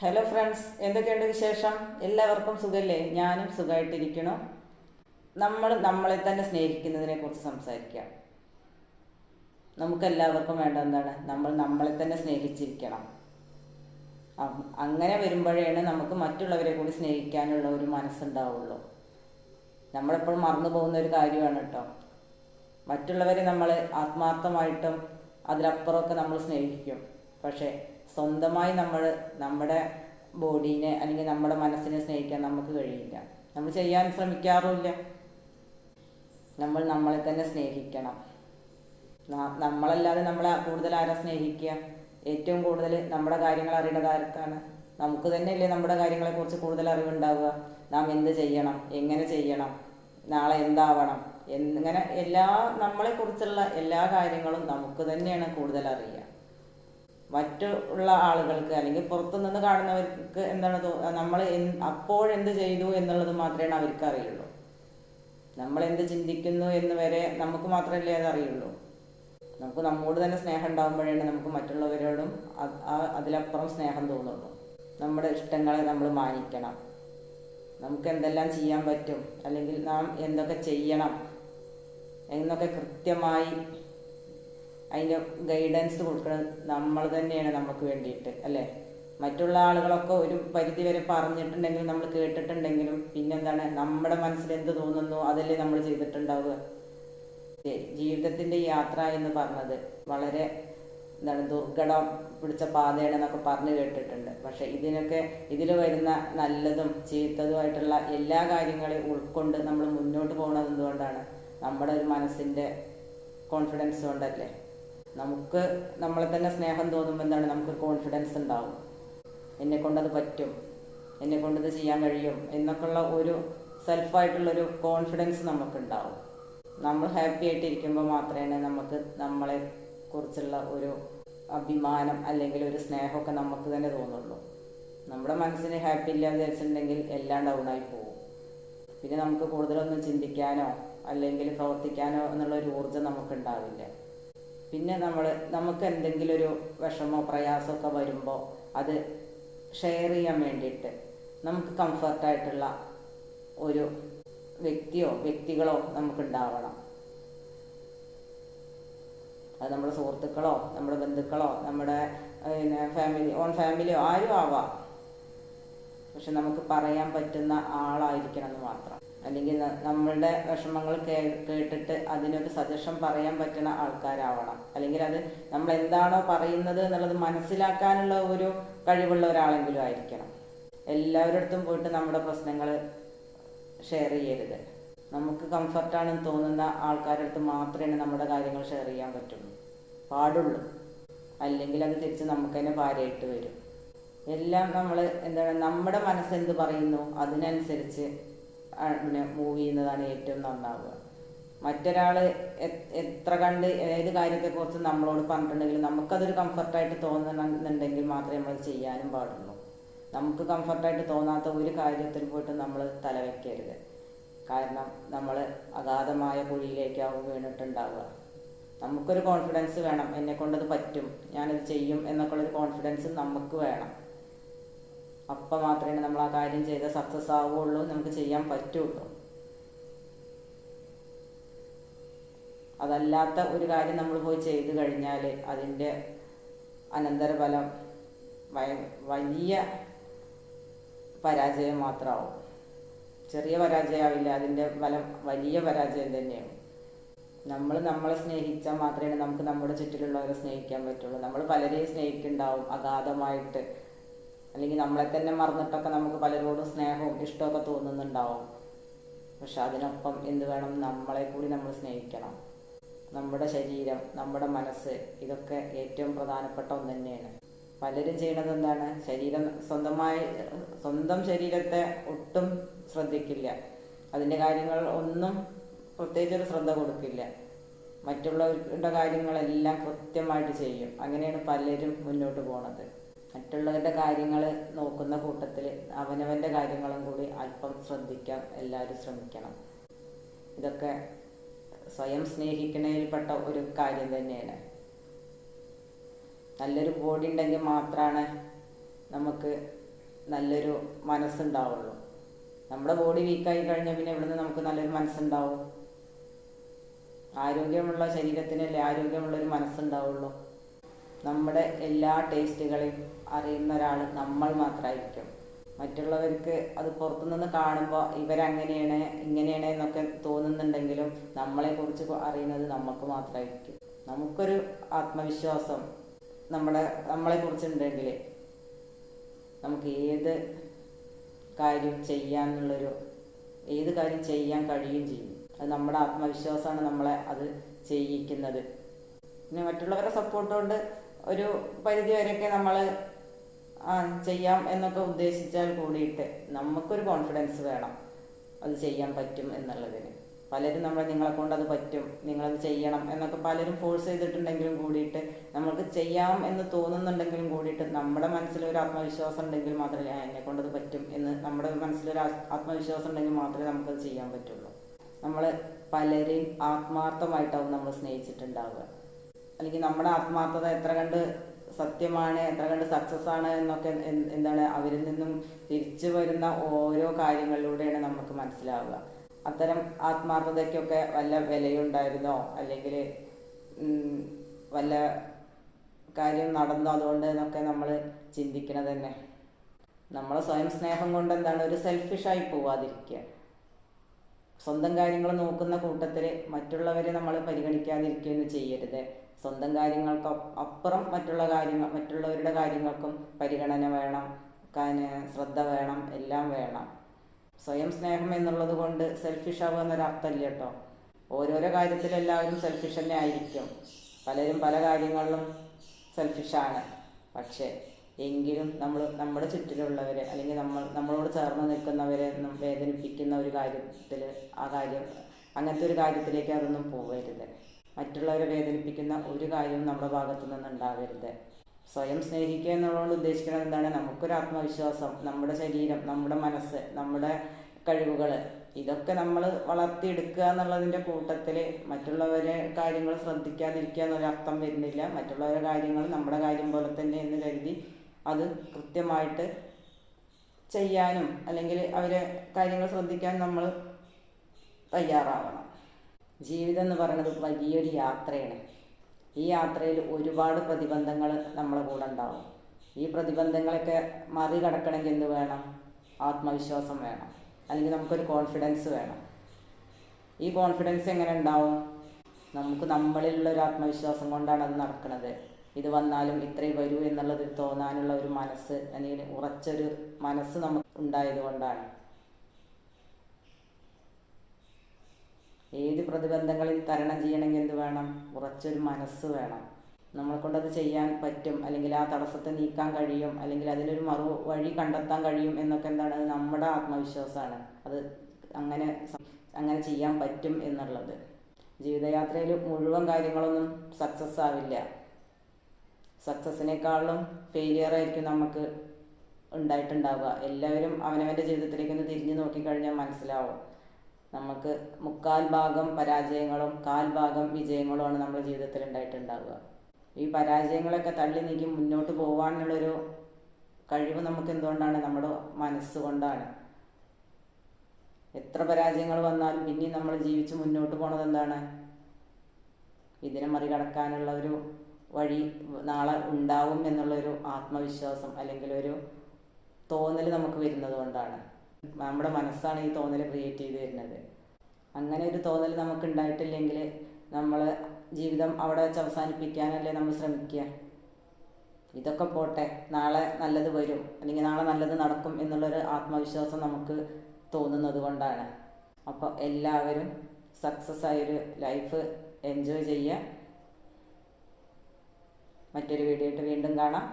Hello friends എന്തൊക്കെയുണ്ട് വിശേഷം? എല്ലാവർക്കും സുഖല്ലേ? ഞാനും സുഖമായിട്ടിരിക്കണം നമ്മൾ നമ്മളെ തന്നെ സ്നേഹിക്കുന്നതിനെ കുറിച്ച് സംസാരിക്കാം. നമുക്കെല്ലാവർക്കും വേണ്ട എന്താണ്? നമ്മൾ നമ്മളെ തന്നെ സ്നേഹിച്ചിരിക്കണം. അങ്ങനെ വരുമ്പോഴാണ് നമുക്ക് മറ്റുള്ളവരെ കൂടി സ്നേഹിക്കാനുള്ള ഒരു മനസ്സുണ്ടാവുള്ളൂ. നമ്മളെപ്പോഴും മറന്നു പോകുന്ന ഒരു കാര്യമാണ് കേട്ടോ മറ്റുള്ളവരെ നമ്മൾ ആത്മാർത്ഥമായിട്ടും അതിലപ്പുറമൊക്കെ നമ്മൾ സ്നേഹിക്കും. പക്ഷേ സ്വന്തമായി നമ്മൾ നമ്മുടെ ബോഡീനെ അല്ലെങ്കിൽ നമ്മുടെ മനസ്സിനെ സ്നേഹിക്കാൻ നമുക്ക് കഴിയില്ല. നമ്മൾ ചെയ്യാൻ ശ്രമിക്കാറുമില്ല. നമ്മൾ നമ്മളെ തന്നെ സ്നേഹിക്കണം. നമ്മളല്ലാതെ നമ്മളെ കൂടുതൽ ആരാ സ്നേഹിക്കുക? ഏറ്റവും കൂടുതൽ നമ്മുടെ കാര്യങ്ങൾ അറിയുന്നത് ആർക്കാണ്? നമുക്ക് തന്നെയല്ലേ നമ്മുടെ കാര്യങ്ങളെക്കുറിച്ച് കൂടുതൽ അറിവുണ്ടാവുക. നാം എന്ത് ചെയ്യണം? എങ്ങനെ ചെയ്യണം? നാളെ എന്താവണം? എങ്ങനെ എല്ലാ നമ്മളെക്കുറിച്ചുള്ള എല്ലാ കാര്യങ്ങളും നമുക്ക് തന്നെയാണ് കൂടുതൽ അറിയുക. മറ്റുള്ള ആളുകൾക്ക് അല്ലെങ്കിൽ പുറത്തുനിന്ന് കാണുന്നവർക്ക് എന്താണ് നമ്മൾ അപ്പോഴെന്ത് ചെയ്തു എന്നുള്ളത് മാത്രമേ അവർക്ക് അറിയുള്ളൂ. നമ്മൾ എന്ത് ചിന്തിക്കുന്നു എന്ന് വരെ നമുക്ക് മാത്രമല്ലേ അത് അറിയുള്ളൂ. നമുക്ക് നമ്മോട് തന്നെ സ്നേഹം ഉണ്ടാകുമ്പോഴാണ് നമുക്ക് മറ്റുള്ളവരോടും അതിലപ്പുറം സ്നേഹം തോന്നുള്ളൂ. നമ്മുടെ ഇഷ്ടങ്ങളെ നമ്മൾ മാനിക്കണം. നമുക്ക് എന്തെല്ലാം ചെയ്യാൻ പറ്റും അല്ലെങ്കിൽ നാം എന്തൊക്കെ ചെയ്യണം എന്നൊക്കെ കൃത്യമായി അതിന്റെ ഗൈഡൻസ് കൊടുക്കുന്നത് നമ്മൾ തന്നെയാണ് നമുക്ക് വേണ്ടിയിട്ട് അല്ലേ? മറ്റുള്ള ആളുകളൊക്കെ ഒരു പരിധി വരെ പറഞ്ഞിട്ടുണ്ടെങ്കിലും നമ്മൾ കേട്ടിട്ടുണ്ടെങ്കിലും പിന്നെന്താണ് നമ്മുടെ മനസ്സിൽ എന്ത് തോന്നുന്നു അതല്ലേ നമ്മൾ ചെയ്തിട്ടുണ്ടാവുക. ജീവിതത്തിന്റെ യാത്ര എന്ന് പറഞ്ഞത് വളരെ എന്താണ് ദുർഘടം പിടിച്ച പാതയാണെന്നൊക്കെ പറഞ്ഞു കേട്ടിട്ടുണ്ട്. പക്ഷെ ഇതിനൊക്കെ ഇതിൽ വരുന്ന നല്ലതും ചീത്തതുമായിട്ടുള്ള എല്ലാ കാര്യങ്ങളെയും ഉൾക്കൊണ്ട് നമ്മൾ മുന്നോട്ട് പോകുന്നത് എന്തുകൊണ്ടാണ്? നമ്മുടെ ഒരു മനസ്സിന്റെ കോൺഫിഡൻസ് കൊണ്ടല്ലേ? നമുക്ക് നമ്മളെ തന്നെ സ്നേഹം തോന്നുമ്പോൾ എന്താണ്? നമുക്കൊരു കോൺഫിഡൻസ് ഉണ്ടാവും. എന്നെ കൊണ്ടത് പറ്റും. എന്നെ കൊണ്ടത് ചെയ്യാൻ കഴിയും എന്നൊക്കെയുള്ള ഒരു സെൽഫായിട്ടുള്ളൊരു കോൺഫിഡൻസ് നമുക്കുണ്ടാവും. നമ്മൾ ഹാപ്പി ആയിട്ടിരിക്കുമ്പോൾ മാത്രമേ നമുക്ക് നമ്മളെ കുറിച്ചുള്ള ഒരു അഭിമാനം അല്ലെങ്കിൽ ഒരു സ്നേഹമൊക്കെ നമുക്ക് തന്നെ തോന്നുള്ളൂ. നമ്മുടെ മനസ്സിന് ഹാപ്പി ഇല്ല എന്ന് വിചാരിച്ചിട്ടുണ്ടെങ്കിൽ എല്ലാം ഡൗൺ ആയി പോകും. പിന്നെ നമുക്ക് കൂടുതലൊന്നും ചിന്തിക്കാനോ അല്ലെങ്കിൽ പ്രവർത്തിക്കാനോ എന്നുള്ള ഒരു ഊർജം നമുക്ക് ഉണ്ടാവില്ല പിന്നെ നമ്മൾ നമുക്ക് എന്തെങ്കിലും ഒരു വിഷമോ പ്രയാസമൊക്കെ വരുമ്പോൾ അത് ഷെയർ ചെയ്യാൻ വേണ്ടിയിട്ട് നമുക്ക് കംഫർട്ടായിട്ടുള്ള ഒരു വ്യക്തിയോ വ്യക്തികളോ നമുക്കുണ്ടാവണം. അത് നമ്മുടെ സുഹൃത്തുക്കളോ നമ്മുടെ ബന്ധുക്കളോ നമ്മുടെ പിന്നെ ഫാമിലി ഓൺ ഫാമിലിയോ ആരും ആവാം. പക്ഷെ നമുക്ക് പറയാൻ പറ്റുന്ന ആളായിരിക്കണം എന്ന് മാത്രം. അല്ലെങ്കിൽ നമ്മളുടെ വിഷമങ്ങൾ കേട്ടിട്ട് അതിനൊരു സജഷൻ പറയാൻ പറ്റുന്ന ആൾക്കാരാവണം. അല്ലെങ്കിൽ അത് നമ്മൾ എന്താണോ പറയുന്നത് എന്നുള്ളത് മനസ്സിലാക്കാനുള്ള ഒരു കഴിവുള്ള ഒരാളെങ്കിലും ആയിരിക്കണം. എല്ലാവരുടെ പോയിട്ട് നമ്മുടെ പ്രശ്നങ്ങൾ ഷെയർ ചെയ്യരുത്. നമുക്ക് കംഫർട്ടാണെന്ന് തോന്നുന്ന ആൾക്കാരുടെ അടുത്ത് മാത്രമേ നമ്മുടെ കാര്യങ്ങൾ ഷെയർ ചെയ്യാൻ പറ്റുള്ളൂ. പാടുള്ളൂ. അല്ലെങ്കിൽ അത് തിരിച്ച് നമുക്ക് തന്നെ ഭാര്യയായിട്ട് വരും. എല്ലാം നമ്മൾ എന്താണ് നമ്മുടെ മനസ്സെന്ത് പറയുന്നു അതിനനുസരിച്ച് പിന്നെ മൂവ് ചെയ്യുന്നതാണ് ഏറ്റവും നന്നാവുക. മറ്റൊരാൾ എത്ര കണ്ട് ഏത് കാര്യത്തെക്കുറിച്ച് നമ്മളോട് പറഞ്ഞിട്ടുണ്ടെങ്കിലും നമുക്കതൊരു കംഫർട്ടായിട്ട് തോന്നണമെന്നുണ്ടെങ്കിൽ മാത്രമേ നമ്മൾ ചെയ്യാനും പാടുള്ളൂ. നമുക്ക് കംഫർട്ടായിട്ട് തോന്നാത്ത ഒരു കാര്യത്തിൽ പോയിട്ട് നമ്മൾ തലവെക്കരുത്. കാരണം നമ്മൾ അഗാധമായ കുഴിയിലേക്കാവും വീണിട്ടുണ്ടാവുക. നമുക്കൊരു കോൺഫിഡൻസ് വേണം. എന്നെ കൊണ്ടത് പറ്റും. ഞാനത് ചെയ്യും എന്നൊക്കെയുള്ളൊരു കോൺഫിഡൻസ് നമുക്ക് വേണം. അപ്പം മാത്രമേ നമ്മൾ ആ കാര്യം ചെയ്താൽ സക്സസ് ആവുകയുള്ളൂ. നമുക്ക് ചെയ്യാൻ പറ്റുള്ളൂ അതല്ലാത്ത ഒരു കാര്യം നമ്മൾ പോയി ചെയ്തു കഴിഞ്ഞാൽ അതിന്റെ അനന്തരഫലം വലിയ പരാജയം മാത്രമാവും. ചെറിയ പരാജയമാവില്ല അതിന്റെ ഫലം വലിയ പരാജയം തന്നെയാവും നമ്മൾ നമ്മളെ സ്നേഹിച്ചാൽ മാത്രമേ നമുക്ക് നമ്മുടെ ചുറ്റിലുള്ളവരെ സ്നേഹിക്കാൻ പറ്റുള്ളൂ. നമ്മൾ പലരെയും സ്നേഹിക്കുന്നുണ്ടാവും അഗാധമായിട്ട്. അല്ലെങ്കിൽ നമ്മളെ തന്നെ മറന്നിട്ടൊക്കെ നമുക്ക് പലരോടും സ്നേഹവും ഇഷ്ടമൊക്കെ തോന്നുന്നുണ്ടാവും. പക്ഷെ അതിനൊപ്പം എന്ത് വേണം? നമ്മളെ കൂടി നമ്മൾ സ്നേഹിക്കണം. നമ്മുടെ ശരീരം നമ്മുടെ മനസ്സ് ഇതൊക്കെ ഏറ്റവും പ്രധാനപ്പെട്ട ഒന്ന് തന്നെയാണ്. പലരും ചെയ്യണത് എന്താണ്? ശരീരം സ്വന്തമായി സ്വന്തം ശരീരത്തെ ഒട്ടും ശ്രദ്ധിക്കില്ല. അതിന്റെ കാര്യങ്ങൾ ഒന്നും പ്രത്യേകിച്ചൊരു ശ്രദ്ധ കൊടുക്കില്ല. മറ്റുള്ളവരുടെ കാര്യങ്ങളെല്ലാം കൃത്യമായിട്ട് ചെയ്യും. അങ്ങനെയാണ് പലരും മുന്നോട്ട് പോണത്. മറ്റുള്ളവരുടെ കാര്യങ്ങൾ നോക്കുന്ന കൂട്ടത്തിൽ അവനവന്റെ കാര്യങ്ങളും കൂടി അല്പം ശ്രദ്ധിക്കാൻ എല്ലാവരും ശ്രമിക്കണം. ഇതൊക്കെ സ്വയം സ്നേഹിക്കുന്നതിൽപ്പെട്ട ഒരു കാര്യം തന്നെയാണ്. നല്ലൊരു ബോഡി ഉണ്ടെങ്കിൽ മാത്രമാണ് നമുക്ക് നല്ലൊരു മനസ്സുണ്ടാവുള്ളൂ. നമ്മുടെ ബോഡി വീക്കായി കഴിഞ്ഞാൽ പിന്നെ ഇവിടുന്ന് നമുക്ക് നല്ലൊരു മനസ്സുണ്ടാവും. ആരോഗ്യമുള്ള ശരീരത്തിനല്ലേ ആരോഗ്യമുള്ള ഒരു മനസ്സുണ്ടാവുള്ളൂ. നമ്മുടെ എല്ലാ ടേസ്റ്റുകളെയും അറിയുന്ന ഒരാൾ നമ്മൾ മാത്രമായിരിക്കും മറ്റുള്ളവർക്ക് അത് പുറത്തുനിന്ന് കാണുമ്പോൾ ഇവരങ്ങനെയാണ് ഇങ്ങനെയാണ് എന്നൊക്കെ തോന്നുന്നുണ്ടെങ്കിലും നമ്മളെക്കുറിച്ച് അറിയുന്നത് നമുക്ക് മാത്രമായിരിക്കും നമുക്കൊരു ആത്മവിശ്വാസം നമ്മുടെ നമ്മളെക്കുറിച്ചുണ്ടെങ്കിൽ നമുക്ക് ഏത് കാര്യം ചെയ്യാന്നുള്ളൊരു ഏത് കാര്യം ചെയ്യാൻ കഴിയും ചെയ്യും. അത് നമ്മുടെ ആത്മവിശ്വാസമാണ് നമ്മളെ അത് ചെയ്യിക്കുന്നത്. പിന്നെ മറ്റുള്ളവരെ സപ്പോർട്ട് കൊണ്ട് ഒരു പരിധി വരെയൊക്കെ നമ്മൾ ആ ചെയ്യാം എന്നൊക്കെ ഉദ്ദേശിച്ചാൽ കൂടിയിട്ട് നമുക്കൊരു കോൺഫിഡൻസ് വേണം. അത് ചെയ്യാൻ പറ്റും എന്നുള്ളതിന്. പലരും നമ്മളെ നിങ്ങളെ കൊണ്ട് അത് പറ്റും നിങ്ങളത് ചെയ്യണം എന്നൊക്കെ പലരും ഫോഴ്സ് ചെയ്തിട്ടുണ്ടെങ്കിലും കൂടിയിട്ട് നമ്മൾക്ക് ചെയ്യാം എന്ന് തോന്നുന്നുണ്ടെങ്കിലും കൂടിയിട്ട് നമ്മുടെ മനസ്സിലൊരു ആത്മവിശ്വാസം ഉണ്ടെങ്കിൽ മാത്രമേ "ആ, എന്നെ കൊണ്ടത് പറ്റും എന്ന് നമ്മുടെ മനസ്സിലൊരു ആത്മവിശ്വാസം ഉണ്ടെങ്കിൽ മാത്രമേ നമുക്കത് ചെയ്യാൻ പറ്റുള്ളൂ. നമ്മൾ പലരെയും ആത്മാർത്ഥമായിട്ടാവും നമ്മൾ സ്നേഹിച്ചിട്ടുണ്ടാവുക. അല്ലെങ്കിൽ നമ്മുടെ ആത്മാർത്ഥത എത്ര കണ്ട് സത്യമാണ് എത്ര കണ്ട് സക്സസ് ആണ് എന്നൊക്കെ എന്താണ് അവരിൽ നിന്നും തിരിച്ചു വരുന്ന ഓരോ കാര്യങ്ങളിലൂടെയാണ് നമുക്ക് മനസ്സിലാവുക. അത്തരം ആത്മാർത്ഥതയ്ക്കൊക്കെ വല്ല വിലയുണ്ടായിരുന്നോ? അല്ലെങ്കിൽ വല്ല കാര്യം നടന്നോ അതുകൊണ്ട് എന്നൊക്കെ നമ്മൾ ചിന്തിക്കണത് തന്നെ. നമ്മളെ സ്വയം സ്നേഹം കൊണ്ട് എന്താണ് ഒരു സെൽഫിഷായി പോവാതിരിക്കുക. സ്വന്തം കാര്യങ്ങൾ നോക്കുന്ന കൂട്ടത്തിൽ മറ്റുള്ളവരെ നമ്മൾ പരിഗണിക്കാതിരിക്കുകയൊന്നും ചെയ്യരുത്. സ്വന്തം കാര്യങ്ങൾക്ക് അപ്പുറം മറ്റുള്ള കാര്യങ്ങൾ മറ്റുള്ളവരുടെ കാര്യങ്ങൾക്കും പരിഗണന വേണം ശ്രദ്ധ വേണം എല്ലാം വേണം. സ്വയം സ്നേഹം എന്നുള്ളത് കൊണ്ട് സെൽഫിഷ് ആവുക എന്നൊരർത്ഥമില്ല കേട്ടോ. ഓരോരോ കാര്യത്തിൽ എല്ലാവരും സെൽഫിഷ് തന്നെ ആയിരിക്കും. പലരും പല കാര്യങ്ങളിലും സെൽഫിഷാണ് പക്ഷേ എങ്കിലും നമ്മൾ നമ്മുടെ ചുറ്റിലുള്ളവരെ അല്ലെങ്കിൽ നമ്മൾ നമ്മളോട് ചേർന്ന് നിൽക്കുന്നവരെ വേദനിപ്പിക്കുന്ന ഒരു കാര്യത്തിൽ ആ കാര്യം അങ്ങനത്തെ ഒരു കാര്യത്തിലേക്ക് അതൊന്നും പോകരുത് മറ്റുള്ളവരെ വേദനിപ്പിക്കുന്ന ഒരു കാര്യവും നമ്മുടെ ഭാഗത്തു നിന്ന് ഉണ്ടാവരുത് സ്വയം സ്നേഹിക്കുക എന്നുള്ളതുകൊണ്ട് ഉദ്ദേശിക്കുന്നത് എന്താണ്? നമുക്കൊരു ആത്മവിശ്വാസം നമ്മുടെ ശരീരം നമ്മുടെ മനസ്സ് നമ്മുടെ കഴിവുകൾ ഇതൊക്കെ നമ്മൾ വളർത്തിയെടുക്കുക എന്നുള്ളതിന്റെ കൂട്ടത്തിൽ മറ്റുള്ളവരെ കാര്യങ്ങൾ ശ്രദ്ധിക്കാതിരിക്കുക എന്നൊരർത്ഥം വരുന്നില്ല. മറ്റുള്ളവരുടെ കാര്യങ്ങൾ നമ്മുടെ കാര്യം പോലെ തന്നെ എന്ന് കരുതി അത് കൃത്യമായിട്ട് ചെയ്യാനും അല്ലെങ്കിൽ അവരെ കാര്യങ്ങൾ ശ്രദ്ധിക്കാൻ നമ്മൾ തയ്യാറാവണം. ജീവിതം എന്ന് പറയുന്നത് വലിയൊരു യാത്രയാണ്. ഈ യാത്രയിൽ ഒരുപാട് പ്രതിബന്ധങ്ങൾ നമ്മളെ കൂടെ ഉണ്ടാവും. ഈ പ്രതിബന്ധങ്ങളൊക്കെ മറികടക്കണമെങ്കിൽ എന്ത് വേണം? ആത്മവിശ്വാസം വേണം. അല്ലെങ്കിൽ നമുക്കൊരു കോൺഫിഡൻസ് വേണം. ഈ കോൺഫിഡൻസ് എങ്ങനെ ഉണ്ടാവും? നമുക്ക് നമ്മളിലുള്ള ഒരു ആത്മവിശ്വാസം കൊണ്ടാണ് അത് നടക്കുന്നത്. ഇത് വന്നാലും ഇത്രയും വരൂ എന്നുള്ളത് തോന്നാനുള്ള ഒരു മനസ്സ് അല്ലെങ്കിൽ ഉറച്ചൊരു മനസ്സ് നമുക്ക് ഉണ്ടായത് കൊണ്ടാണ്. ഏത് പ്രതിബന്ധങ്ങളിൽ തരണം ചെയ്യണമെങ്കിൽ എന്ത് വേണം? ഉറച്ചൊരു മനസ്സ് വേണം. നമ്മളെ കൊണ്ടത് ചെയ്യാൻ പറ്റും. അല്ലെങ്കിൽ ആ തടസ്സത്തെ നീക്കാൻ കഴിയും. അല്ലെങ്കിൽ അതിനൊരു മറു വഴി കണ്ടെത്താൻ കഴിയും എന്നൊക്കെ എന്താണ്? നമ്മുടെ ആത്മവിശ്വാസമാണ്. അത് അങ്ങനെ അങ്ങനെ ചെയ്യാൻ പറ്റും എന്നുള്ളത്. ജീവിതയാത്രയിൽ മുഴുവൻ കാര്യങ്ങളൊന്നും സക്സസ് ആവില്ല. സക്സസിനേക്കാളും ഫെയിലിയർ ആയിരിക്കും നമുക്ക് ഉണ്ടായിട്ടുണ്ടാവുക. എല്ലാവരും അവനവന്റെ ജീവിതത്തിലേക്ക് ഒന്ന് തിരിഞ്ഞു നോക്കിക്കഴിഞ്ഞാൽ മനസ്സിലാവും. നമുക്ക് മുക്കാൽ ഭാഗം പരാജയങ്ങളും കാൽ ഭാഗം വിജയങ്ങളുമാണ് നമ്മുടെ ജീവിതത്തിൽ ഉണ്ടായിട്ടുണ്ടാവുക. ഈ പരാജയങ്ങളൊക്കെ തള്ളി നീക്കി മുന്നോട്ട് പോകാനുള്ളൊരു കഴിവ് നമുക്ക് എന്തുകൊണ്ടാണ് നമ്മുടെ മനസ്സുകൊണ്ടാണ് എത്ര പരാജയങ്ങൾ വന്നാലും പിന്നെയും നമ്മൾ ജീവിച്ച് മുന്നോട്ട് പോണത് എന്താണ്? ഇതിനെ മറികടക്കാനുള്ള ഒരു വഴി നാളെ ഉണ്ടാവും എന്നുള്ളൊരു ആത്മവിശ്വാസം അല്ലെങ്കിൽ ഒരു തോന്നൽ നമുക്ക് വരുന്നത് കൊണ്ടാണ്. നമ്മുടെ മനസ്സാണ് ഈ തോന്നൽ ക്രിയേറ്റ് ചെയ്ത് വരുന്നത് അങ്ങനെ ഒരു തോന്നൽ നമുക്ക് ഉണ്ടായിട്ടില്ലെങ്കിൽ നമ്മൾ ജീവിതം അവിടെ വെച്ച് അവസാനിപ്പിക്കാനല്ലേ നമ്മൾ ശ്രമിക്കുക. ഇതൊക്കെ പോട്ടെ നാളെ നല്ലത് വരും അല്ലെങ്കിൽ നാളെ നല്ലത് നടക്കും എന്നുള്ളൊരു ആത്മവിശ്വാസം നമുക്ക് തോന്നുന്നത് കൊണ്ടാണ്. അപ്പോൾ എല്ലാവരും സക്സസ് ആയൊരു ലൈഫ് എൻജോയ് ചെയ്യുക. മറ്റൊരു വീഡിയോ ആയിട്ട് വീണ്ടും കാണാം.